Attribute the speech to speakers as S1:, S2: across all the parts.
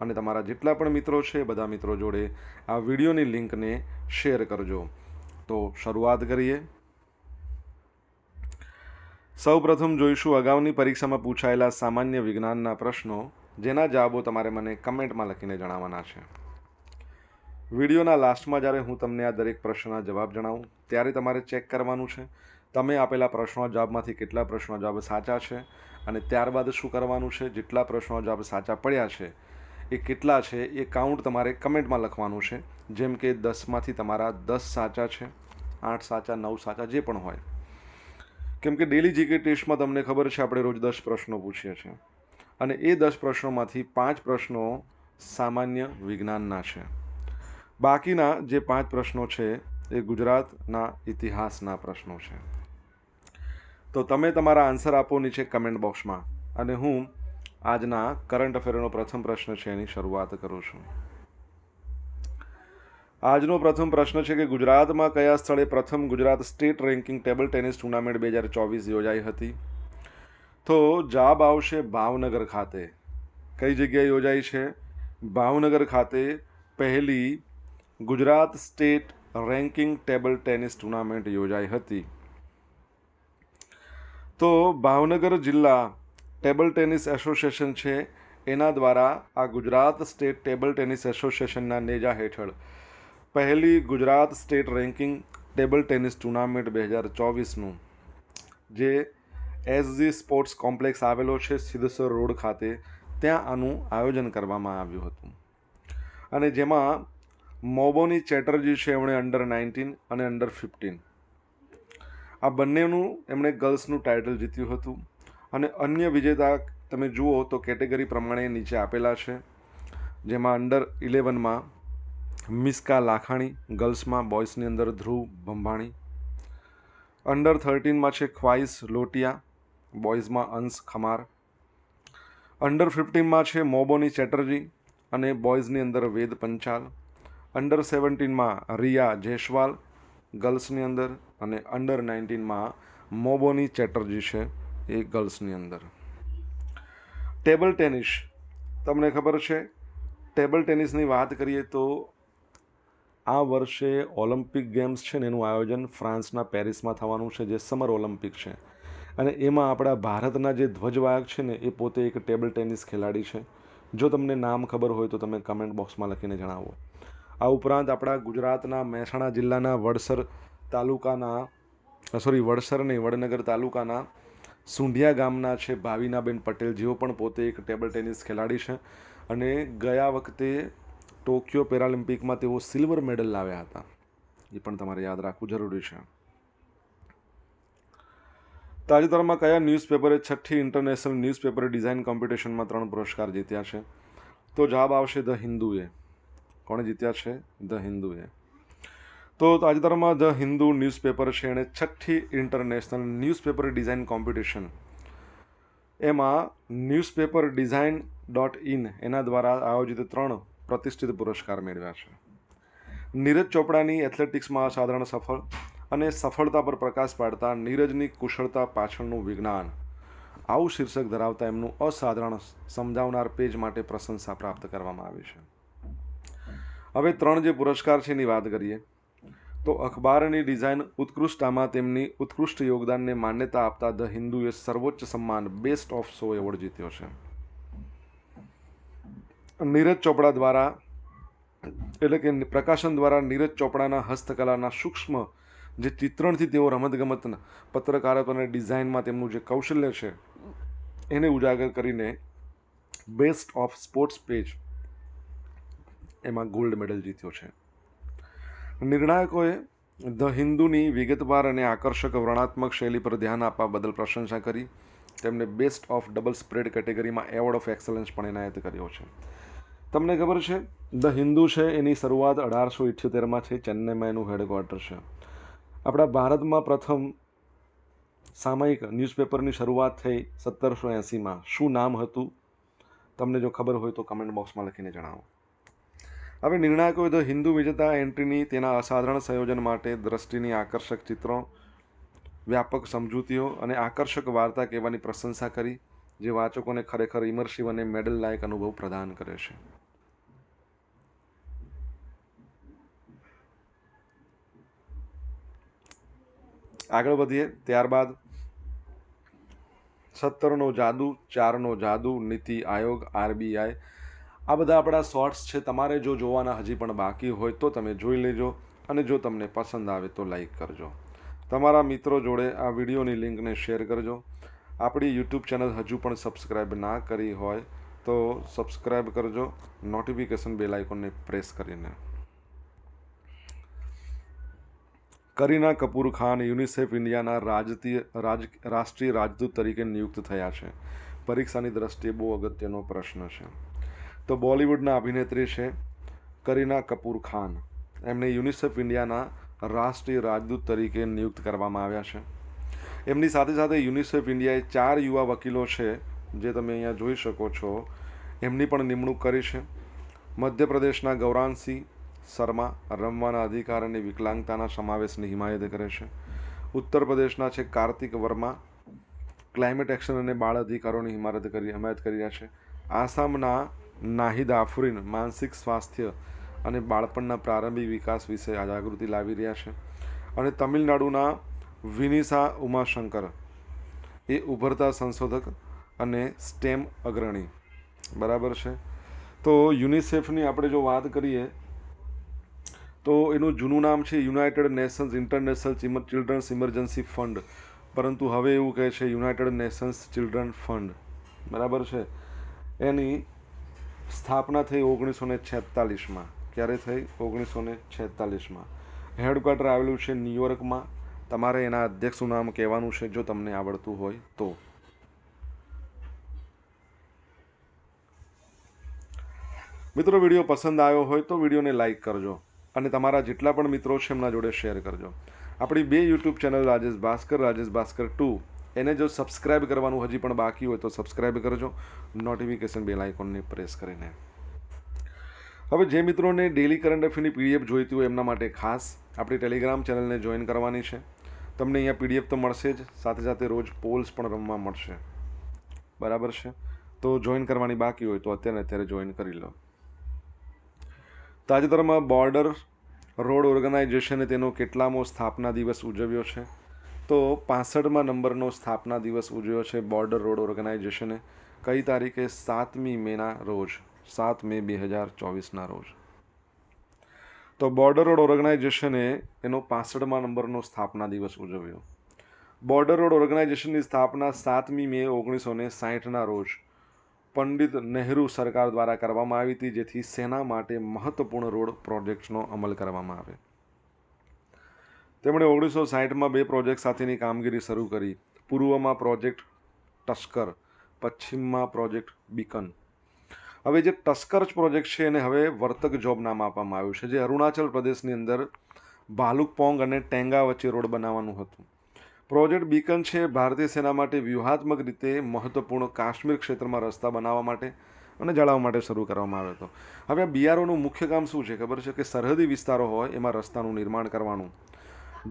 S1: અને તમારા જેટલા પણ મિત્રો છે, બધા મિત્રો જોડે આ વિડીયોની લિંકને શેર કરજો. તો શરૂઆત કરીએ. સૌ પ્રથમ જોઈશું અગાઉની પરીક્ષામાં પૂછાયેલા સામાન્ય વિજ્ઞાનના પ્રશ્નો, જેના જવાબો તમારે મને કમેન્ટમાં લખીને જણાવવાના છે. વિડીયોના લાસ્ટમાં જ્યારે હું તમને આ દરેક પ્રશ્નના જવાબ જણાવું, ત્યારે તમારે ચેક કરવાનું છે, તમે આપેલા પ્રશ્નો જવાબમાંથી કેટલા પ્રશ્નો જવાબ સાચા છે અને ત્યારબાદ શું કરવાનું છે, જેટલા પ્રશ્નો જવાબ સાચા પડ્યા છે એ કેટલા છે એ કાઉન્ટ તમારે કમેન્ટમાં લખવાનું છે. જેમ કે દસમાંથી તમારા દસ સાચા છે, આઠ સાચા, નવ સાચા જે પણ હોય. કેમ કે ડેલી જીકે ટેસ્ટમાં તમને ખબર છે, આપણે રોજ દસ પ્રશ્નો પૂછીએ છીએ. અને એ દસ પ્રશ્નોમાંથી પાંચ પ્રશ્નો સામાન્ય વિજ્ઞાનના છે. બાકીના જે પાંચ પ્રશ્નો છે, એ ગુજરાતના ઇતિહાસના પ્રશ્નો છે. તો તમે તમારા આન્સર આપો નીચે કમેન્ટ બોક્સમાં અને હું આજના કરંટ અફેરનો પ્રથમ પ્રશ્ન છે, એની શરૂઆત કરું છું. આજનો પ્રથમ પ્રશ્ન છે કે ગુજરાતમાં કયા સ્થળે પ્રથમ Gujarat state ranking table tennis tournament બે હજાર ચોવીસ યોજાઈ હતી? તો જાબ આવશે ભાવનગર ખાતે. કઈ જગ્યાએ યોજાઈ છે? ભાવનગર ખાતે પહેલી Gujarat state ranking table tennis tournament યોજાઈ હતી. તો ભાવનગર જિલ્લા ટેબલ ટેનિસ એસોસિએશન છે. એના દ્વારા આ ગુજરાત સ્ટેટ ટેબલ ટેનિસ એસોસિએશનના નેજા હેઠળ પહેલી Gujarat state ranking table tennis tournament બે હજાર ચોવીસનું, જે એસજી સ્પોર્ટ્સ કોમ્પ્લેક્સ આવેલો છે સિદ્ધસર રોડ ખાતે. ત્યાં આનું આયોજન કરવામાં આવ્યું હતું. અને જેમાં મોબોની ચેટર્જી છે એમણે અંડર નાઇન્ટીન અને અંડર ફિફ્ટીન આ બંનેનું એમણે ગર્લ્સનું ટાઇટલ જીત્યું હતું. અને અન્ય વિજેતા તમે જુઓ તો કેટેગરી પ્રમાણે નીચે આપેલા છે. જેમાં અંડર ઇલેવનમાં મિસ્કા લાખાણી, ગર્લ્સમાં બોયઝની અંદર ધ્રુવ ભંભાણી. અંડર થર્ટીનમાં છે ખ્વાઈસ લોટિયા, બોયઝમાં અંશ ખમાર. અંડર ફિફ્ટીનમાં છે મોબોની ચેટર્જી અને બોયઝની અંદર વેદ પંચાલ. અંડર સેવન્ટીનમાં રિયા જયસ્વાલ ગર્લ્સની અંદર અને અંડર નાઇન્ટીનમાં મોબોની ચેટર્જી છે. એ ગર્લ્સની અંદર. Table tennis. તમને ખબર છે, ટેબલ ટેનિસની વાત કરીએ તો આ વર્ષે ઓલિમ્પિક ગેમ્સ છે ને એનું આયોજન ફ્રાન્સના પેરિસમાં થવાનું છે, જે સમર ઓલિમ્પિક છે. અને એમાં આપણા ભારતના જે ધ્વજવાહક છે ને, એ પોતે એક ટેબલ ટેનિસ ખેલાડી છે. જો તમને નામ ખબર હોય તો તમે કમેન્ટ બોક્સમાં લખીને જણાવો. આ ઉપરાંત આપણા ગુજરાતના મહેસાણા જિલ્લાના વડસર તાલુકાના સોરી વડસર નહીં, વડનગર તાલુકાના સુંઢિયા ગામના છે ભાવિનાબેન પટેલ. જેઓ પણ પોતે એક ટેબલ ટેનિસ ખેલાડી છે અને ગયા વખતે ટોક્યો પેરાલિમ્પિકમાં તેઓ સિલ્વર મેડલ લાવ્યા હતા. એ પણ તમારે યાદ રાખવું જરૂરી છે. તાજેતરમાં કયા ન્યૂઝપેપરે છઠ્ઠી ઇન્ટરનેશનલ ન્યૂઝપેપર ડિઝાઇન કોમ્પિટિશનમાં ત્રણ પુરસ્કાર જીત્યા છે? તો જવાબ આવશે ધ હિન્દુએ. કોણે જીત્યા છે? ધ હિન્દુએ. તો તાજેતરમાં ધ હિન્દુ ન્યૂઝપેપર છે એણે છઠ્ઠી ઇન્ટરનેશનલ ન્યૂઝપેપર ડિઝાઇન કોમ્પિટિશન. એમાં ન્યૂઝપેપર ડિઝાઇન ડોટ ઇન એના દ્વારા આયોજિત ત્રણ પ્રતિષ્ઠિત પુરસ્કાર મેળવ્યા છે. નીરજ ચોપડાની એથ્લેટિક્સમાં અસાધારણ સફળ અને સફળતા પર પ્રકાશ પાડતા નીરજની કુશળતા પાછળનું વિજ્ઞાન. આવું શીર્ષક ધરાવતા એમનું અસાધારણ સમજાવનાર પેજ માટે પ્રશંસા પ્રાપ્ત કરવામાં આવી છે. હવે ત્રણ જે પુરસ્કાર છે એની વાત કરીએ. તો અખબારની ડિઝાઇન ઉત્કૃષ્ટતામાં તેમની ઉત્કૃષ્ટ યોગદાનને માન્યતા આપતા ધ હિન્દુએ સર્વોચ્ચ સન્માન બેસ્ટ ઓફ સો એવોર્ડ જીત્યો છે. નીરજ ચોપડા દ્વારા, એટલે કે પ્રકાશન દ્વારા નીરજ ચોપડાના હસ્તકલાના સૂક્ષ્મ જે ચિત્રણથી તેઓ રમતગમતના પત્રકારત્વ અને ડિઝાઇનમાં તેમનું જે કૌશલ્ય છે, એને ઉજાગર કરીને બેસ્ટ ઓફ સ્પોર્ટ્સ પેજ એમાં ગોલ્ડ મેડલ જીત્યો છે. નિર્ણાયકોએ ધ હિન્દુની વિગતવાર અને આકર્ષક વર્ણાત્મક શૈલી પર ધ્યાન આપવા બદલ પ્રશંસા કરી. તેમને બેસ્ટ ઓફ ડબલ સ્પ્રેડ કેટેગરીમાં એવોર્ડ ઓફ એક્સલન્સ પણ એનાયત કર્યો છે. તમને ખબર છે, ધ હિન્દુ છે, એની શરૂઆત અઢારસો ઇઠ્યોતેરમાં છે, ચેન્નઈમાં એનું હેડક્વાર્ટર છે. આપણા ભારતમાં પ્રથમ સામયિક ન્યૂઝપેપરની શરૂઆત થઈ સત્તરસો એંસીમાં. શું નામ હતું? તમને જો ખબર હોય તો કમેન્ટ બોક્સમાં લખીને જણાવો. હવે નિર્ણાયકોએ ધ હિન્દુ વિજેતા એન્ટ્રીની તેના અસાધારણ સંયોજન માટે દ્રષ્ટિની આકર્ષક ચિત્રો, વ્યાપક સમજૂતીઓ અને આકર્ષક વાર્તા કહેવાની પ્રશંસા કરી, જે વાચકોને ખરેખર ઇમર્સિવ અને મેડલ લાયક અનુભવ પ્રદાન કરે છે. આગળ વધીએ. ત્યારબાદ સત્તરનો જાદુ, ચારનો જાદુ, નીતિ આયોગ, આરબીઆઈ આ બધા આપણા શોર્ટ્સ છે. તમારે જો જોવાના હજી પણ બાકી હોય તો તમે જોઈ લેજો અને જો તમને પસંદ આવે તો લાઈક કરજો. તમારા મિત્રો જોડે આ વિડીયોની લિંકને શેર કરજો. આપણી યુટ્યુબ ચેનલ હજુ પણ સબસ્ક્રાઈબ ના કરી હોય તો સબસ્ક્રાઈબ કરજો. નોટિફિકેશન બેલ આઇકોનને પ્રેસ કરીને. કરીના કપૂર ખાન યુનિસેફ ઇન્ડિયાના રાજતીય રાજ, રાષ્ટ્રીય રાજદૂત તરીકે નિયુક્ત થયા છે. પરીક્ષાની દ્રષ્ટિએ બહુ અગત્યનો પ્રશ્ન છે. તો બોલિવૂડના અભિનેત્રી છે કરીના કપૂર ખાન. એમને યુનિસેફ ઇન્ડિયાના રાષ્ટ્રીય રાજદૂત તરીકે નિયુક્ત કરવામાં આવ્યા છે. એમની સાથે સાથે યુનિસેફ ઇન્ડિયાએ ચાર યુવા વકીલો છે જે તમે અહીંયા જોઈ શકો છો. એમની પણ નિમણૂક કરી છે. મધ્યપ્રદેશના ગૌરાંગસિંહ શર્મા રમવાના અધિકાર અને વિકલાંગતાના સમાવેશની હિમાયત કરે છે. ઉત્તર પ્રદેશના છે કાર્તિક વર્મા ક્લાઇમેટ એક્શન અને બાળ અધિકારોની હિમાયત કરી હિમાયત કરી રહ્યા છે. આસામના નાહિદ આફરીન માનસિક સ્વાસ્થ્ય અને બાળપણના પ્રારંભિક વિકાસ વિશે જાગૃતિ લાવી રહ્યા છે. અને તમિલનાડુના વિનિસા ઉમાશંકર, એ ઉભરતા સંશોધક અને સ્ટેમ અગ્રણી. બરાબર છે? તો યુનિસેફની આપણે જો વાત કરીએ, તો એનું જૂનું નામ છે United Nations International Children's Emergency Fund. પરંતુ હવે એવું કહે છે યુનાઇટેડ નેશન્સ ચિલ્ડ્રન ફંડ. બરાબર છે? એની સ્થાપના થઈ ઓગણીસો ને છેતાલીસમાં. ક્યારે થઈ? ઓગણીસો ને છેતાલીસમાં. હેડક્વાર્ટર આવેલું છે ન્યુયોર્કમાં. તમારે એના અધ્યક્ષનું નામ કહેવાનું છે જો તમને આવડતું હોય તો. મિત્રો, વીડિયો પસંદ આવ્યો હોય તો વિડીયોને લાઇક કરજો અને તમારા જેટલા પણ મિત્રો છે એમના જોડે શેર કરજો. આપણી બે YouTube channel Rajesh Bhaskar Rajesh Bhaskar two. એને જો સબસ્ક્રાઇબ કરવાનું હજી પણ બાકી હોય તો સબસ્ક્રાઇબ કરજો. નોટિફિકેશન બેલ આઇકોનને પ્રેસ કરીને. હવે જે મિત્રોને ડેલી કરંટ અફેરની પીડીએફ જોઈતી હોય એમના માટે ખાસ આપણી ટેલિગ્રામ ચેનલને જોઈન કરવાની છે. તમને અહીંયા પીડીએફ તો મળશે જ, સાથે સાથે રોજ પોલ્સ પણ રમવા મળશે. બરાબર છે? તો જોઈન કરવાની બાકી હોય તો અત્યારે અત્યારે જોઈન કરી લો. તાજેતરમાં બોર્ડર રોડ ઓર્ગેનાઇઝેશને તેનો કેટલામો સ્થાપના દિવસ ઉજવ્યો છે. તો પાસઠમાં નંબરનો સ્થાપના દિવસ ઉજવ્યો છે બોર્ડર રોડ ઓર્ગેનાઇઝેશને કઈ તારીખે? સાતમી મેના રોજ. સાત મે બે હજાર ચોવીસના રોજ. તો બોર્ડર રોડ ઓર્ગેનાઇઝેશને એનો પાસઠમાં નંબરનો સ્થાપના દિવસ ઉજવ્યો. બોર્ડર રોડ ઓર્ગેનાઇઝેશનની સ્થાપના સાતમી મે ઓગણીસો ને સાહીઠના રોજ પંડિત નહેરુ સરકાર દ્વારા કરવામાં આવી હતી, જેથી સેના માટે મહત્વપૂર્ણ રોડ પ્રોજેક્ટ્સનો અમલ કરવામાં આવે. તેમણે ઓગણીસો સાહીઠમાં બે પ્રોજેક્ટ સાથેની કામગીરી શરૂ કરી. પૂર્વમાં પ્રોજેક્ટ ટસ્કર, પશ્ચિમમાં પ્રોજેક્ટ બીકન. હવે જે ટસ્કર પ્રોજેક્ટ છે એને હવે વર્તક જોબ નામ આપવામાં આવ્યું છે, જે અરુણાચલ પ્રદેશની અંદર ભાલુકપોંગ અને ટેંગા વચ્ચે રોડ બનાવવાનું હતું. પ્રોજેક્ટ બીકન છે ભારતીય સેના માટે વ્યૂહાત્મક રીતે મહત્વપૂર્ણ કાશ્મીર ક્ષેત્રમાં રસ્તા બનાવવા માટે અને જાળવવા માટે શરૂ કરવામાં આવ્યો હતો. હવે આ બીઆરઓનું મુખ્ય કામ શું છે? ખબર છે કે સરહદી વિસ્તારો હોય એમાં રસ્તાનું નિર્માણ કરવાનું.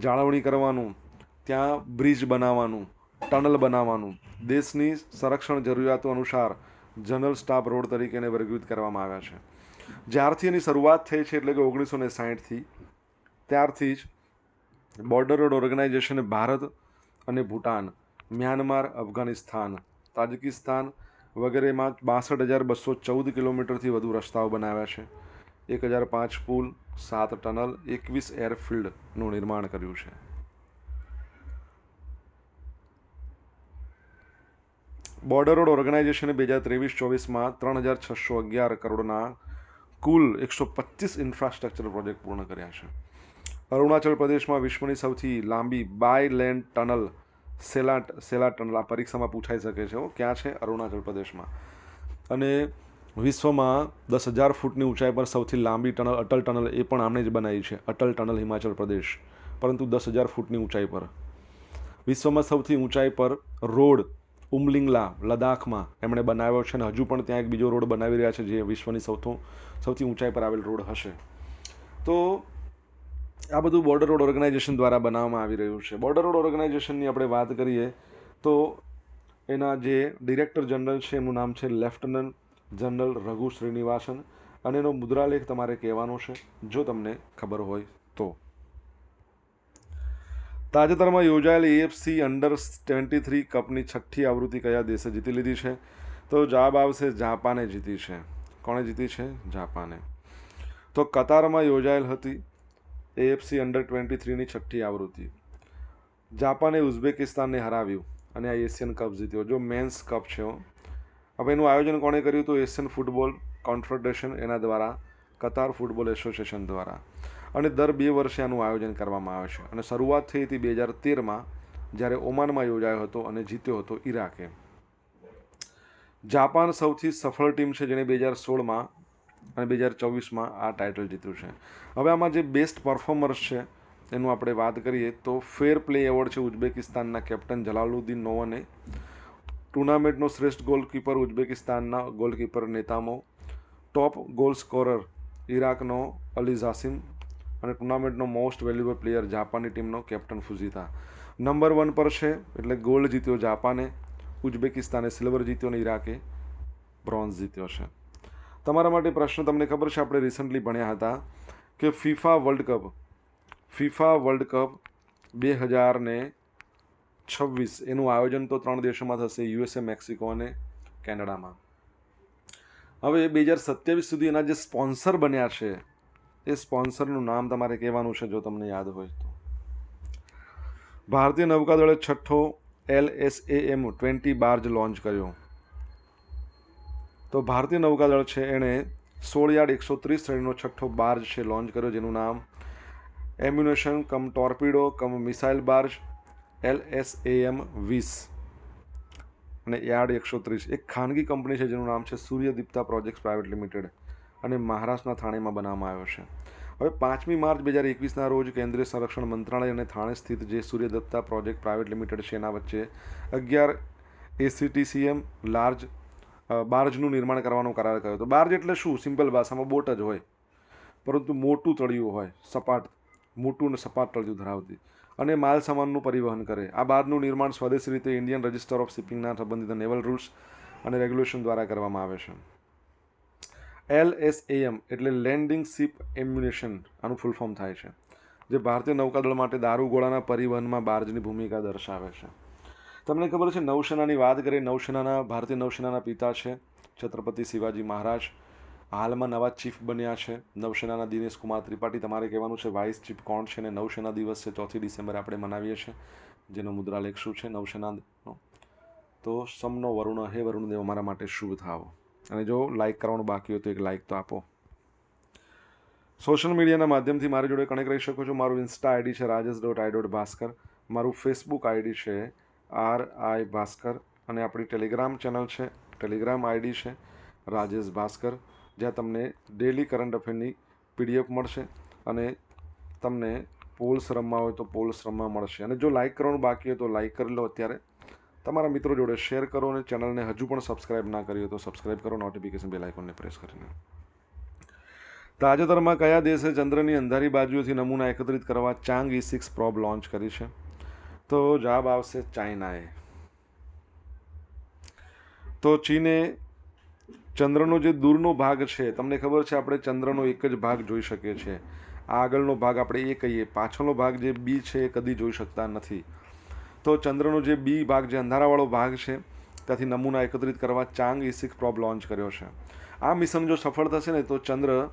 S1: જાળવણી કરવાનું, ત્યાં બ્રિજ બનાવવાનું, ટનલ બનાવવાનું, દેશની સંરક્ષણ જરૂરિયાતો અનુસાર જનરલ સ્ટાફ રોડ તરીકે એને વર્ગીકૃત કરવામાં આવ્યા છે. જ્યારથી એની શરૂઆત થઈ છે એટલે કે ઓગણીસો ને સાહીઠથી, ત્યારથી જ બોર્ડર રોડ ઓર્ગેનાઇઝેશને ભારત અને ભૂટાન, મ્યાનમાર, અફઘાનિસ્તાન, તાજકિસ્તાન વગેરેમાં બાસઠ હજાર બસો ચૌદ કિલોમીટરથી વધુ રસ્તાઓ બનાવ્યા છે. એક હજાર પાંચ પુલ, સાત ટનલ, એકવીસ એરફિલ્ડનું નિર્માણ કર્યું છે. બોર્ડર રોડ ઓર્ગેનાઇઝેશને બે હજાર ત્રેવીસ ચોવીસમાં ત્રણ હજાર છસો અગિયાર કરોડના કુલ એકસો પચીસ ઇન્ફ્રાસ્ટ્રક્ચર પ્રોજેક્ટ પૂર્ણ કર્યા છે. અરુણાચલ પ્રદેશમાં વિશ્વની સૌથી લાંબી bi lane tunnel Sela Sela tunnel આ પરીક્ષામાં પૂછાઈ શકે છે ક્યાં છે? અરુણાચલ પ્રદેશમાં. અને વિશ્વમાં દસ હજાર ફૂટની ઊંચાઈ પર સૌથી લાંબી ટનલ અટલ ટનલ એ પણ આમણે જ બનાવી છે, અટલ ટનલ હિમાચલ પ્રદેશ. પરંતુ દસ હજાર ફૂટની ઊંચાઈ પર. વિશ્વમાં સૌથી ઊંચાઈ પર રોડ ઉમલિંગલા, લદ્દાખમાં એમણે બનાવ્યો છે અને હજુ પણ ત્યાં એક બીજો રોડ બનાવી રહ્યા છે જે વિશ્વની સૌથી સૌથી ઊંચાઈ પર આવેલ રોડ હશે. તો આ બધું બોર્ડર રોડ ઓર્ગેનાઇઝેશન દ્વારા બનાવવામાં આવી રહ્યું છે. બોર્ડર રોડ ઓર્ગેનાઇઝેશનની આપણે વાત કરીએ તો એના જે ડિરેક્ટર જનરલ છે એમનું નામ છે લેફ્ટનન્ટ જનરલ રઘુ શ્રીનિવાસન અને એનો મુદ્રાલેખ તમારે કહેવાનો છે, જો તમને ખબર હોય તો. તાજેતરમાં યોજાયેલ એએફસી અંડર ટ્વેન્ટી થ્રી કપની છઠ્ઠી આવૃત્તિ કયા દેશે જીતી લીધી છે? તો જવાબ આવશે જાપાને જીતી છે. કોણે જીતી છે? જાપાને. તો કતારમાં યોજાયેલ હતી એએફસી અંડર ટ્વેન્ટી થ્રીની છઠ્ઠી આવૃત્તિ. જાપાને ઉઝબેકિસ્તાનને હરાવ્યું અને આ એશિયન કપ જીત્યો. જો મેન્સ કપ છે. હવે એનું આયોજન કોણે કર્યું હતું? એશિયન ફૂટબોલ કોન્ફેડરેશન, એના દ્વારા, કતાર ફૂટબોલ એસોસિએશન દ્વારા. અને દર બે વર્ષે આનું આયોજન કરવામાં આવે છે. અને શરૂઆત થઈ હતી બે હજાર તેરમાં, જ્યારે ઓમાનમાં યોજાયો હતો અને જીત્યો હતો ઈરાકે. જાપાન સૌથી સફળ ટીમ છે જેણે બે હજાર સોળમાં અને બે હજાર ચોવીસમાં આ ટાઇટલ જીત્યું છે. હવે આમાં જે બેસ્ટ પરફોર્મર્સ છે, એનું આપણે વાત કરીએ તો ફેર પ્લે એવોર્ડ છે ઉઝબેકિસ્તાનના કેપ્ટન જલાલુદ્દીન નોવને ટુર્નામેન્ટનો શ્રેષ્ઠ ગોલકીપર ઉઝબેકિસ્તાનના ગોલકીપર નેતામો, ટોપ ગોલ સ્કોરર ઈરાકનો અલી ઝાસિમ અને ટુર્નામેન્ટનો મોસ્ટ વેલ્યુએબલ પ્લેયર જાપાનની ટીમનો કેપ્ટન ફુઝિતા નંબર વન પર છે એટલે ગોલ્ડ જીત્યો જાપાને, ઉઝબેકિસ્તાને સિલ્વર જીત્યો અને ઇરાકે બ્રોન્ઝ જીત્યો છે. તમારા માટે પ્રશ્ન તમને ખબર છે, આપણે રિસન્ટલી ભણ્યા હતા કે FIFA World Cup FIFA World Cup બે હજાર ને છવ્વીસ. એનું આયોજન તો ત્રણ દેશોમાં થશે, યુએસએ, મેક્સિકો અને કેનેડામાં. હવે બે હજાર સત્યાવીસ સુધી એના જે સ્પોન્સર બન્યા છે, એ સ્પોન્સરનું નામ તમારે કહેવાનું છે જો તમને યાદ હોય તો. ભારતીય નૌકાદળે છઠ્ઠો L S A M twenty barge launch કર્યો. તો ભારતીય નૌકાદળ છે એણે સોળ યાર્ડ એકસો ત્રીસ શ્રેણીનો છઠ્ઠો બાર્જ છે લોન્ચ કર્યો, જેનું નામ ammunition, cum torpedo, cum missile barge L S A M વીસ. અને યાર્ડ એકસો ત્રીસ. એક ખાનગી કંપની છે જેનું નામ છે સૂર્યદીપ્તા પ્રોજેક્ટ્સ પ્રાઇવેટ લિમિટેડ. અને મહારાષ્ટ્રના થાણેમાં બનાવવામાં આવ્યો છે. હવે પાંચમી માર્ચ બે હજાર એકવીસના રોજ કેન્દ્રીય સંરક્ષણ મંત્રાલય અને થાણે સ્થિત જે સૂર્યદત્તા પ્રોજેક્ટ પ્રાઇવેટ લિમિટેડ છે એના વચ્ચે અગિયાર એસીટીસીએમ લાર્જ બાર્જનું નિર્માણ કરવાનો કરાર કર્યો હતો. બાર્જ એટલે શું? સિમ્પલ ભાષામાં બોટ જ હોય. પરંતુ મોટું તળિયું હોય, સપાટ, મોટું અને સપાટ તળિયું ધરાવતી. અને માલ સામાનનું પરિવહન કરે. આ બારનું નિર્માણ સ્વદેશી રીતે ઇન્ડિયન રજિસ્ટર ઓફ શિપિંગના સંબંધિત નેવલ રૂલ્સ અને રેગ્યુલેશન દ્વારા કરવામાં આવે છે. એલ એસ એમ એટલે લેન્ડિંગ શિપ એમ્યુનેશન આનું ફૂલ ફોર્મ થાય છે, જે ભારતીય નૌકાદળ માટે દારૂગોળાના પરિવહનમાં બાર્જની ભૂમિકા દર્શાવે છે. તમને ખબર છે નૌસેનાની વાત કરીએ, નૌસેનાના, ભારતીય નૌસેનાના પિતા છે છત્રપતિ શિવાજી મહારાજ. હાલમાં નવા ચીફ બન્યા છે. નવસેનાના દિનેશ કુમાર ત્રિપાઠી, તમારે કહેવાનું છે વાઇસ ચીફ કોણ છે અને નવસેના દિવસ છે, ચોથી ડિસેમ્બર આપણે મનાવીએ છીએ. જેનો મુદ્રાલેખ શું છે? નવસેનાનો તો સમનો વરુણ, હે વરુણદેવ, અમારા માટે શુભ થાવો. અને જો લાઇક કરવાનું બાકી હોય તો એક લાઇક તો આપો. સોશિયલ મીડિયાના માધ્યમથી મારી જોડે કનેક્ટ રહી શકો છો. મારું ઇન્સ્ટા આઈડી છે Rajesh dot I dot Bhaskar મારું ફેસબુક આઈડી છે આર આઈ ભાસ્કર. અને આપણી ટેલિગ્રામ ચેનલ છે, ટેલિગ્રામ આઈડી છે, રાજેશ ભાસ્કર. જ્યાં તમને ડેલી કરંટ અફેરની પીડીએફ મળશે અને તમને પોલ્સ રમવા હોય તો પોલ્સ રમવા મળશે. અને જો લાઇક કરવાનું બાકી હોય તો લાઇક કરી લો અત્યારે. તમારા મિત્રો જોડે શેર કરો અને ચેનલને હજુ પણ સબસ્ક્રાઇબ ના કરી હોય તો સબસ્ક્રાઇબ કરો નોટિફિકેશન બેલ આઇકોનને પ્રેસ કરીને. તાજેતરમાં કયા દેશે ચંદ્રની અંધારી બાજુઓથી નમૂના એકત્રિત કરવા Chang'e six probe launch કરી છે? તો જવાબ આવશે ચાઇનાએ. તો ચીને ચંદ્રનો જે દૂરનો ભાગ છે, તમને ખબર છે આપણે ચંદ્રનો એક જ ભાગ જોઈ શકીએ છીએ. આ આગળનો ભાગ આપણે એ કહીએ, પાછળનો ભાગ જે બી છે એ કદી જોઈ શકતા નથી. તો ચંદ્રનો જે બી ભાગ, જે અંધારાવાળો ભાગ છે, ત્યાંથી નમૂના એકત્રિત કરવા Chang'e six probe launch કર્યો છે. આ મિશન જો સફળ થશે ને, તો ચંદ્ર,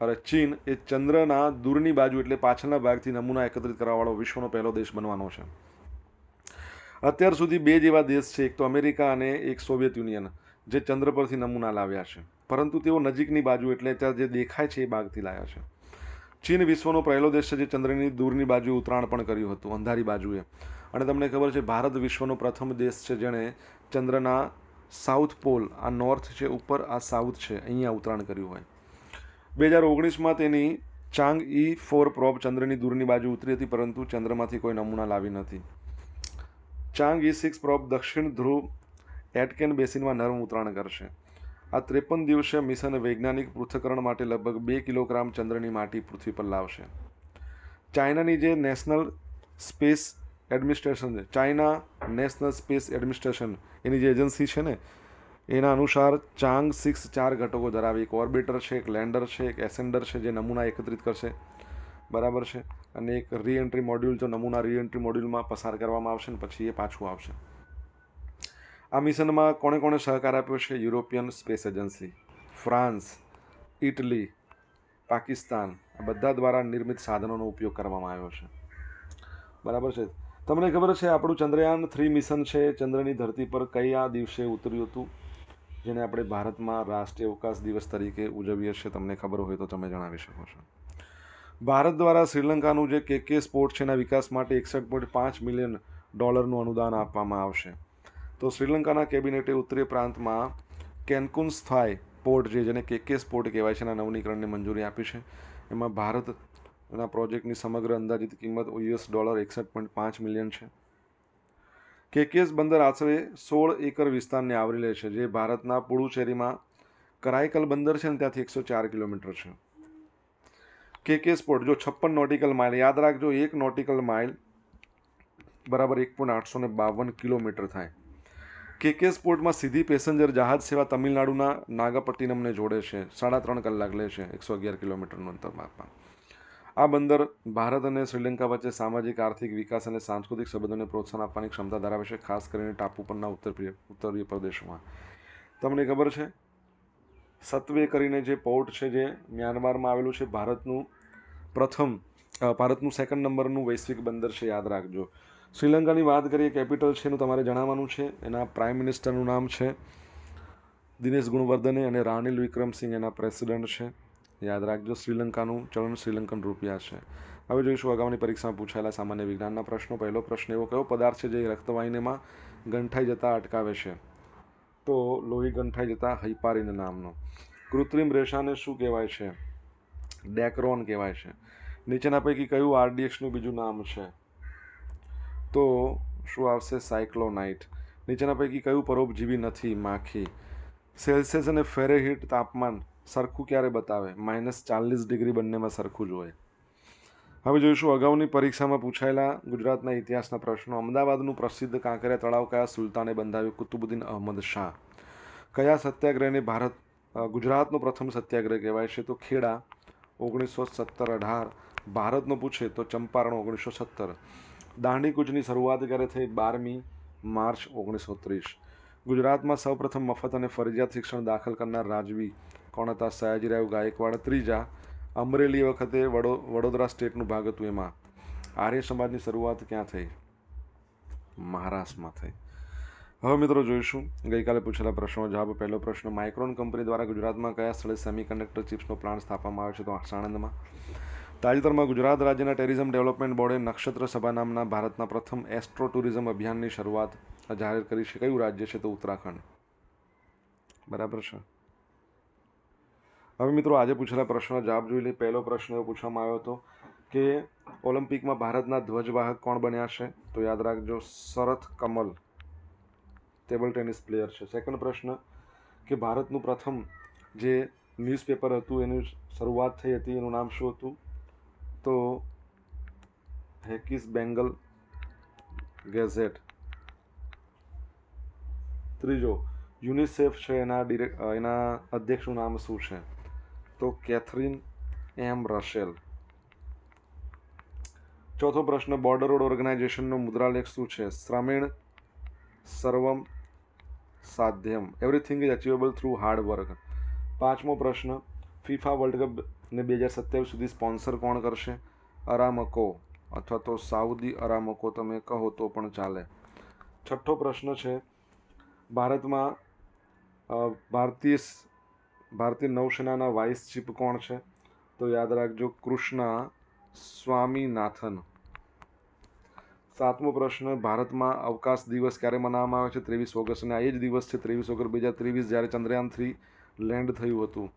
S1: અરે ચીન, એ ચંદ્રના દૂરની બાજુ એટલે પાછળના ભાગથી નમૂના એકત્રિત કરવાવાળો વિશ્વનો પહેલો દેશ બનવાનો છે. અત્યાર સુધી બે જેવા દેશ છે, એક તો અમેરિકા અને એક સોવિયત યુનિયન. જે ચંદ્ર પરથી નમૂના લાવ્યા છે. પરંતુ તેઓ નજીકની બાજુ એટલે ત્યાં જે દેખાય છે એ બાગથી લાવ્યા છે. ચીન વિશ્વનો પહેલો દેશ છે જે ચંદ્રની દૂરની બાજુ ઉતરાણ પણ કર્યું હતું, અંધારી બાજુએ. અને તમને ખબર છે, ભારત વિશ્વનો પ્રથમ દેશ છે જેણે ચંદ્રના સાઉથ પોલ, આ નોર્થ છે, ઉપર આ સાઉથ છે, અહીંયા ઉતરાણ કર્યું હોય. બે હજાર ઓગણીસમાં તેની ચાંગ ઈ ફોર પ્રોબ ચંદ્રની દૂરની બાજુ ઉતરી હતી, પરંતુ ચંદ્રમાંથી કોઈ નમૂના લાવી નથી. ચાંગ ઈ સિક્સ પ્રોબ દક્ષિણ ધ્રુવ એટકેન બેસિનમાં નરમ ઉતરાણ કરશે. આ ત્રેપન દિવસીય મિશન વૈજ્ઞાનિક પૃથ્થકરણ માટે લગભગ બે કિલોગ્રામ ચંદ્રની માટી પૃથ્વી પર લાવશે. ચાઇનાની જે નેશનલ સ્પેસ એડમિનિસ્ટ્રેશન છે ચાઇના નેશનલ સ્પેસ એડમિનિસ્ટ્રેશન એની જે એજન્સી છે ને, એના અનુસાર ચાંગ સિક્સ ચાર ઘટકો ધરાવે. એક ઓર્બિટર છે, એક લેન્ડર છે, એક એસેન્ડર છે જે નમૂના એકત્રિત કરશે. બરાબર છે? અને એક રીએન્ટ્રી મોડ્યુલ, જો નમૂના રીએન્ટ્રી મોડ્યુલમાં પસાર કરવામાં આવશે ને, પછી એ પાછું આવશે. આ મિશનમાં કોણે કોણે સહકાર આપ્યો છે? European Space Agency, France, Italy, Pakistan, આ બધા દ્વારા નિર્મિત સાધનોનો ઉપયોગ કરવામાં આવ્યો છે. બરાબર છે? તમને ખબર છે આપણું ચંદ્રયાન થ્રી મિશન છે? ચંદ્રની ધરતી પર કયા દિવસે ઉતર્યું હતું? જેને આપણે ભારતમાં રાષ્ટ્રીય અવકાશ દિવસ તરીકે ઉજવીએ છીએ. તમને ખબર હોય તો તમે જણાવી શકો છો. ભારત દ્વારા શ્રીલંકાનું જે કે કે સ્પોર્ટ છે, એના વિકાસ માટે એકસઠ પોઈન્ટ પાંચ મિલિયન ડોલરનું અનુદાન આપવામાં આવશે. તો શ્રીલંકાના કેબિનેટે ઉત્તરીય પ્રાંતમાં કેનકુન સ્થાય પોર્ટ જે જેને કેકેસ પોર્ટ કહેવાય છે, એના નવનીકરણને મંજૂરી આપી છે. એમાં ભારતના પ્રોજેક્ટની સમગ્ર અંદાજિત કિંમત યુએસ ડોલર એકસઠ પોઈન્ટ પાંચ મિલિયન છે. કેકેએસ બંદર આશરે સોળ એકર વિસ્તારને આવરી લે છે, જે ભારતના પુડુચેરીમાં કરાઈકલ બંદર છે ને ત્યાંથી એકસો ચાર કિલોમીટર છે. કેકે સ્પોર્ટ જો છપ્પન નોટિકલ માઇલ, યાદ રાખજો, એક નોટિકલ માઇલ બરાબર એક પોઈન્ટ આઠસો બાવન કિલોમીટર થાય. કેકે સ્પોર્ટમાં સીધી પેસેન્જર જહાજ સેવા તમિલનાડુના નાગાપટ્ટિનમને જોડે છે. સાડા ત્રણ કલાક લે છે એકસો અગિયાર કિલોમીટરનું અંતર માપમાં આ બંદર ભારત અને શ્રીલંકા વચ્ચે સામાજિક, આર્થિક વિકાસ અને સાંસ્કૃતિક સંબંધોને પ્રોત્સાહન આપવાની ક્ષમતા ધરાવે છે, ખાસ કરીને ટાપુ પરના ઉત્તર ઉત્તરીય પ્રદેશમાં. તમને ખબર છે, સત્વે કરીને જે પોર્ટ છે જે મ્યાનમારમાં આવેલું છે, ભારતનું પ્રથમ ભારતનું સેકન્ડ નંબરનું વૈશ્વિક બંદર છે, યાદ રાખજો. શ્રીલંકાની વાત કરીએ, કેપિટલ છે એનું તમારે જણાવવાનું છે. એના પ્રાઇમ મિનિસ્ટરનું નામ છે દિનેશ ગુણવર્ધને અને રાનિલ વિક્રમસિંહ એના પ્રેસિડન્ટ છે. યાદ રાખજો, શ્રીલંકાનું ચલણ શ્રીલંકન રૂપિયા છે. હવે જોઈશું અગાઉની પરીક્ષામાં પૂછાયેલા સામાન્ય વિજ્ઞાનના પ્રશ્નો. પહેલો પ્રશ્ન એવો કયો, પદાર્થ છે જે રક્તવાહિનીમાં ગંઠાઈ જતાં અટકાવે છે? તો લોહી ગંઠાઈ જતાં હૈપારીન નામનો. કૃત્રિમ રેશાને શું કહેવાય છે? ડેક્રોન કહેવાય છે. નીચેના પૈકી કયું આરડીએક્સનું બીજું નામ છે? તો શું આવશે? સાયક્લોનાઇટ. નીચેના પૈકી કયું પરોપજીવી નથી? માખી. સેલ્સિયસ અને ફેરેહીટ તાપમાન સરખું ક્યારે બતાવે? માઇનસ ચાલીસ ડિગ્રી બંનેમાં સરખું જ હોય. હવે જોઈશું, અગાઉની પરીક્ષામાં પૂછાયેલા ગુજરાતના ઇતિહાસના પ્રશ્નો. અમદાવાદનું પ્રસિદ્ધ કાંકરિયા તળાવ કયા સુલતાને બંધાવ્યું? કુતુબુદ્દીન અહમદ શાહ. કયા સત્યાગ્રહને ભારત ગુજરાતનો પ્રથમ સત્યાગ્રહ કહેવાય છે? તો ખેડા, ઓગણીસો સત્તર અઢાર. ભારતનો પૂછે તો ચંપારણ ઓગણીસો સત્તર. દાંડી કૂચની શરૂઆત ક્યારે થઈ બારમી માર્ચ ઓગણીસો ત્રીસ ગુજરાતમાં સૌપ્રથમ મફત અને ફરજિયાત શિક્ષણ દાખલ કરનાર રાજવી કોણ હતા? સયાજીરાવ ગાયકવાડ, ત્રીજા અમરેલી વખતે વડો, વડોદરા સ્ટેટનું ભાગ હતું એમાં. આર્ય સમાજની શરૂઆત ક્યાં થઈ? મહારાષ્ટ્રમાં થઈ. હવે મિત્રો જોઈશું. ગઈકાલે પૂછેલા પ્રશ્નો જવાબ. પહેલો પ્રશ્ન માઇક્રોન કંપની દ્વારા ગુજરાતમાં કયા સ્થળે સેમિકન્ડક્ટર ચિપ્સનો પ્લાન્ટ સ્થાપવામાં આવ્યો છે? તો સાણંદમાં. તાજેતરમાં ગુજરાત રાજ્યના ટુરિઝમ ડેવલપમેન્ટ બોર્ડે નક્ષત્ર સભા નામના ભારતના પ્રથમ એસ્ટ્રો ટુરિઝમ અભિયાનની શરૂઆત જાહેર કરી છે. કયું રાજ્ય છે તો ઉત્તરાખંડ. બરાબર છે? હવે મિત્રો આજે પૂછેલા પ્રશ્નનો જવાબ જોઈ લઈએ પહેલો પ્રશ્ન એવો પૂછવામાં આવ્યો હતો કે ઓલિમ્પિકમાં ભારતના ધ્વજવાહક કોણ બન્યા છે? તો યાદ રાખજો Sharath Kamal, table tennis player છે. સેકન્ડ પ્રશ્ન, કે ભારતનું પ્રથમ જે ન્યૂઝપેપર હતું, એની શરૂઆત થઈ હતી, એનું નામ શું હતું? તો હેકિસ બેંગલ ગેઝેટ. ત્રીજો, યુનિસેફ છે, એના ડિરેક્ટ એના અધ્યક્ષનું નામ શું છે? તો કેથરીન એમ રશેલ. ચોથો પ્રશ્ન, બોર્ડર રોડ ઓર્ગેનાઇઝેશનનો મુદ્રાલેખ શું છે? શ્રમેણ સર્વમ સાધ્યમ. Everything is achievable through hard work પાંચમો પ્રશ્ન, ફિફા વર્લ્ડ કપ ને બે હજાર સત્યાવીસ સુધી સ્પોન્સર કોણ કરશે? અરામકો અથવા તો સાઉદી અરામકો તમે કહો તો પણ ચાલે. છઠ્ઠો પ્રશ્ન છે, ભારતમાં ભારતીય ભારતીય નૌસેનાના વાઇસ ચીફ કોણ છે? તો યાદ રાખજો કૃષ્ણા સ્વામીનાથન. સાતમો પ્રશ્ન, ભારતમાં અવકાશ દિવસ ક્યારે મનાવવામાં આવે છે? ત્રેવીસ ઓગસ્ટ. અને આ એ જ દિવસ છે, ત્રેવીસ ઓગસ્ટ બે હજાર ત્રેવીસ જ્યારે ચંદ્રયાન થ્રી લેન્ડ થયું હતું.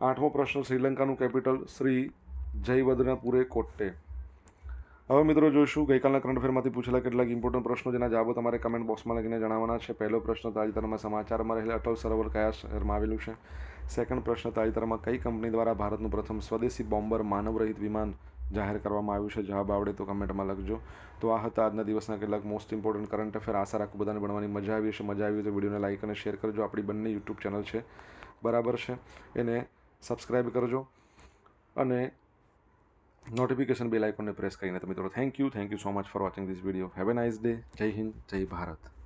S1: આઠમો પ્રશ્ન, શ્રીલંકાનું કેપિટલ શ્રી જયવર્ધનપુરે કોટ્ટે. હવે મિત્રો જોઈશું, ગઈકાલના કરંટ અફેરમાંથી પૂછેલા કેટલાક ઇમ્પોર્ટન્ટ પ્રશ્નો જેના જવાબો તમારે કમેન્ટ બોક્સમાં લખીને જણાવવાના છે. પહેલો પ્રશ્ન, તાજેતરમાં સમાચારમાં રહેલા અટલ સરોવર કયા શહેરમાં આવેલું છે? સેકન્ડ પ્રશ્ન, તાજેતરમાં કઈ કંપની દ્વારા ભારતનું પ્રથમ સ્વદેશી બોમ્બર માનવરહિત વિમાન જાહેર કરવામાં આવ્યું છે? જવાબ આવડે તો કમેન્ટમાં લખજો. તો આ હતા આજના દિવસના કેટલાક મોસ્ટ ઇમ્પોર્ટન્ટ કરંટ અફેર આશા રાખું બધાને ભણવાની મજા આવી હશે. મજા આવી હોય તો વિડીયોને લાઇક અને શેર કરજો. આપણી બંને યુટ્યુબ ચેનલ છે. બરાબર છે. એને સબસ્ક્રાઈબ કરજો અને નોટિફિકેશન બેલ આઇકોનને પ્રેસ કરીને તો મિત્રો thank you thank you so much for watching this video have a nice day Jai Hind, Jai Bharat.